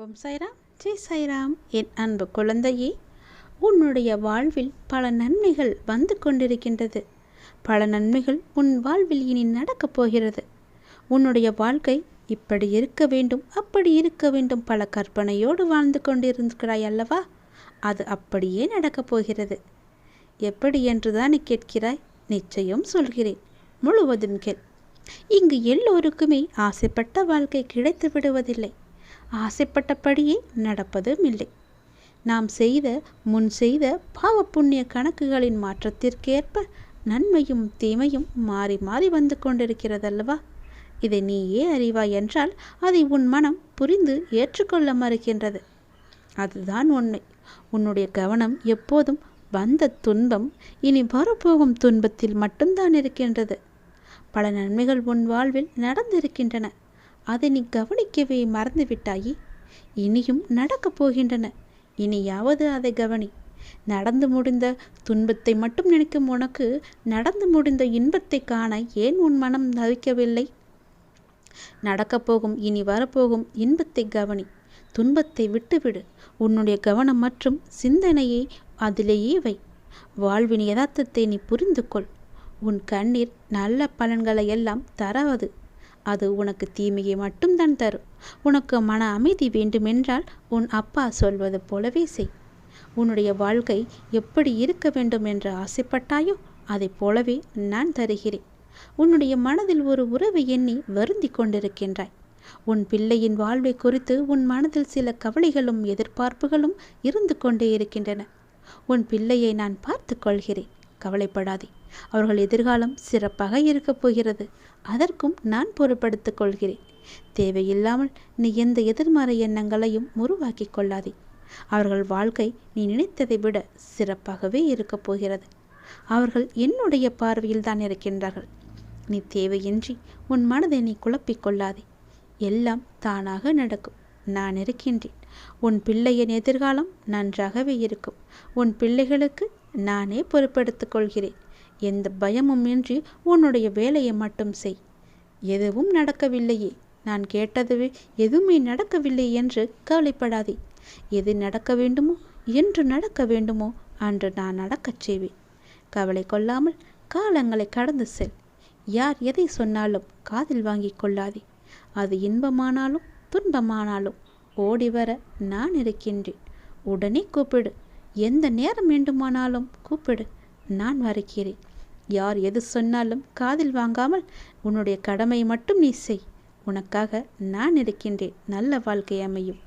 ஓம் சாய்ராம் ஜெய் சாய்ராம் என் அன்பு குழந்தையே உன்னுடைய வாழ்வில் பல நன்மைகள் வந்து கொண்டிருக்கின்றது. பல நன்மைகள் உன் வாழ்வில் இனி நடக்கப் போகிறது. உன்னுடைய வாழ்க்கை இப்படி இருக்க வேண்டும் அப்படி இருக்க வேண்டும். பல கற்பனையோடு வாழ்ந்து கொண்டிருக்கிறாய் அல்லவா? அது அப்படியே நடக்கப் போகிறது. எப்படி என்றுதான் கேட்கிறாய்? நிச்சயம் சொல்கிறேன். முழுவதும் கேள். இங்கு எல்லோருக்குமே ஆசைப்பட்ட வாழ்க்கை கிடைத்து விடுவதில்லை. ஆசைப்பட்டபடியே நடப்பதும் இல்லை நாம் செய்த முன் செய்த பாவ புண்ணிய கணக்குகளின் மாற்றத்திற்கேற்ப நன்மையும் தீமையும் மாறி மாறி வந்து கொண்டிருக்கிறதல்லவா? இதை நீயே அறிவாய் என்றால் அதை உன் மனம் புரிந்து ஏற்றுக்கொள்ள மறுக்கின்றது. அதுதான் உண்மை. உன்னுடைய கவனம் எப்போதும் வந்த துன்பம் இனி வரப்போகும் துன்பத்தில் மட்டும்தான் இருக்கின்றது. பல நன்மைகள் உன் வாழ்வில் நடந்திருக்கின்றன. அதை நீ கவனிக்கவே மறந்து விட்டாயே. இனியும் நடக்கப் போகின்றன. இனியாவது அதை கவனி. நடந்து முடிந்த துன்பத்தை மட்டும் நினைக்கும் உனக்கு நடந்து முடிந்த இன்பத்தை காண ஏன் உன் மனம் தவிக்கவில்லை? நடக்கப் போகும் இனி வரப்போகும் இன்பத்தை கவனி. துன்பத்தை விட்டுவிடு. உன்னுடைய கவனம் மற்றும் சிந்தனையை அதிலேயே வை. வாழ்வின் யதார்த்தத்தை நீ புரிந்து கொள் உன் கண்ணீர் நல்ல பலன்களை எல்லாம் தராது. அது உனக்கு தீமையை மட்டும்தான் தரும். உனக்கு மன அமைதி வேண்டுமென்றால் உன் அப்பா சொல்வது போலவே செய். உன்னுடைய வாழ்க்கை எப்படி இருக்க வேண்டும் என்று ஆசைப்பட்டாயோ அதைப் போலவே நான் தருகிறேன். உன்னுடைய மனதில் ஒரு உறவை எண்ணி வருந்தி கொண்டிருக்கின்றாய். உன் பிள்ளையின் வாழ்வை குறித்து உன் மனதில் சில கவலைகளும் எதிர்பார்ப்புகளும் இருந்து கொண்டே இருக்கின்றன. உன் பிள்ளையை நான் பார்த்து கொள்கிறேன். கவலைப்படாதே. அவர்கள் எதிர்காலம் சிறப்பாக இருக்கப் போகிறது. அதற்கும் நான் பொறுப்படுத்திக் கொள்கிறேன். தேவையில்லாமல் நீ எந்த எதிர்மறை எண்ணங்களையும் உருவாக்கி கொள்ளாதே. அவர்கள் வாழ்க்கை நீ நினைத்ததை விட சிறப்பாகவே இருக்கப் போகிறது. அவர்கள் என்னுடைய பார்வையில் தான் இருக்கின்றார்கள். நீ தேவையின்றி உன் மனதை நீ குழப்பிக் கொள்ளாதே. எல்லாம் தானாக நடக்கும். நான் இருக்கின்றேன். உன் பிள்ளையின் எதிர்காலம் நன்றாகவே இருக்கும். உன் பிள்ளைகளுக்கு நானே பொறுப்பெடுத்துக் கொள்கிறேன். எந்த பயமும் இன்றி உன்னுடைய வேலையை மட்டும் செய். எதுவும் நடக்கவில்லையே. நான் கேட்டதுவே எதுவுமே நடக்கவில்லை என்று கவலைப்படாதே. எது நடக்க வேண்டுமோ என்று நடக்க வேண்டுமோ அன்று நான் நடக்கச் செய்வேன். கவலை கொள்ளாமல் காலங்களை கடந்து செல். யார் எதை சொன்னாலும் காதில் வாங்கி கொள்ளாதே. அது இன்பமானாலும் துன்பமானாலும் ஓடி வர நான் இருக்கின்றேன். உடனே கூப்பிடு. எந்த நேரம் வேண்டுமானாலும் கூப்பிடு. நான் வருகிறேன். யார் எது சொன்னாலும் காதில் வாங்காமல் உன்னுடைய கடமை மட்டும் நீ செய். உனக்காக நான் இருக்கின்றேன். நல்ல வாழ்க்கை அமையும்.